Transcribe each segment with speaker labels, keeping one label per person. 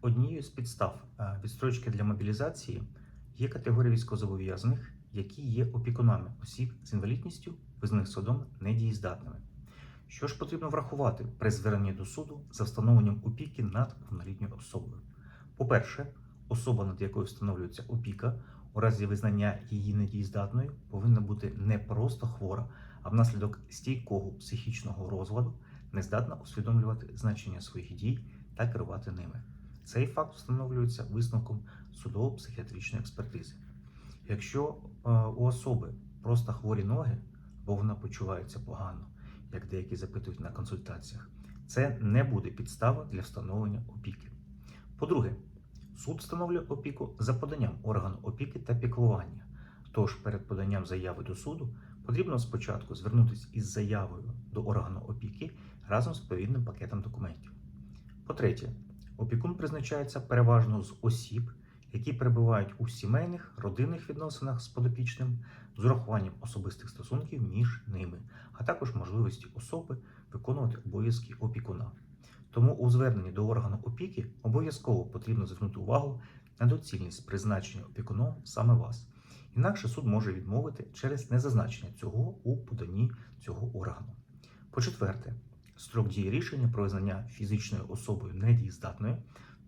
Speaker 1: Однією з підстав е, відстрочки для мобілізації є категорія військовозобов'язаних, які є опікунами осіб з інвалідністю, визнаних судом недієздатними. Що ж потрібно врахувати при зверненні до суду за встановленням опіки над повнолітньою особою? По-перше, особа, над якою встановлюється опіка, у разі визнання її недієздатною, повинна бути не просто хвора, а внаслідок стійкого психічного розладу не здатна усвідомлювати значення своїх дій та керувати ними. Цей факт встановлюється висновком судово-психіатричної експертизи. Якщо е, у особи просто хворі ноги, бо вона почувається погано, як деякі запитують на консультаціях, це не буде підстава для встановлення опіки. По-друге, суд встановлює опіку за поданням органу опіки та піклування. Тож перед поданням заяви до суду потрібно спочатку звернутися із заявою до органу опіки разом з відповідним пакетом документів. По-третє, опікун призначається переважно з осіб, які перебувають у сімейних, родинних відносинах з подопічним, з урахуванням особистих стосунків між ними, а також можливості особи виконувати обов'язки опікуна. Тому у зверненні до органу опіки обов'язково потрібно звернути увагу на доцільність призначення опікуном саме вас. Інакше суд може відмовити через незазначення цього у поданні цього органу. По-четверте, строк дії рішення про визнання фізичною особою недієздатною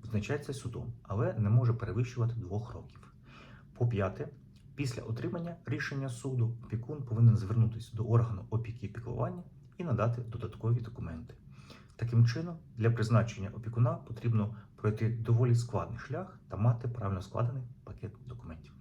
Speaker 1: визначається судом, але не може перевищувати двох років. По-п'яте, після отримання рішення суду опікун повинен звернутися до органу опіки і піклування і надати додаткові документи. Таким чином, для призначення опікуна потрібно пройти доволі складний шлях та мати правильно складений пакет документів.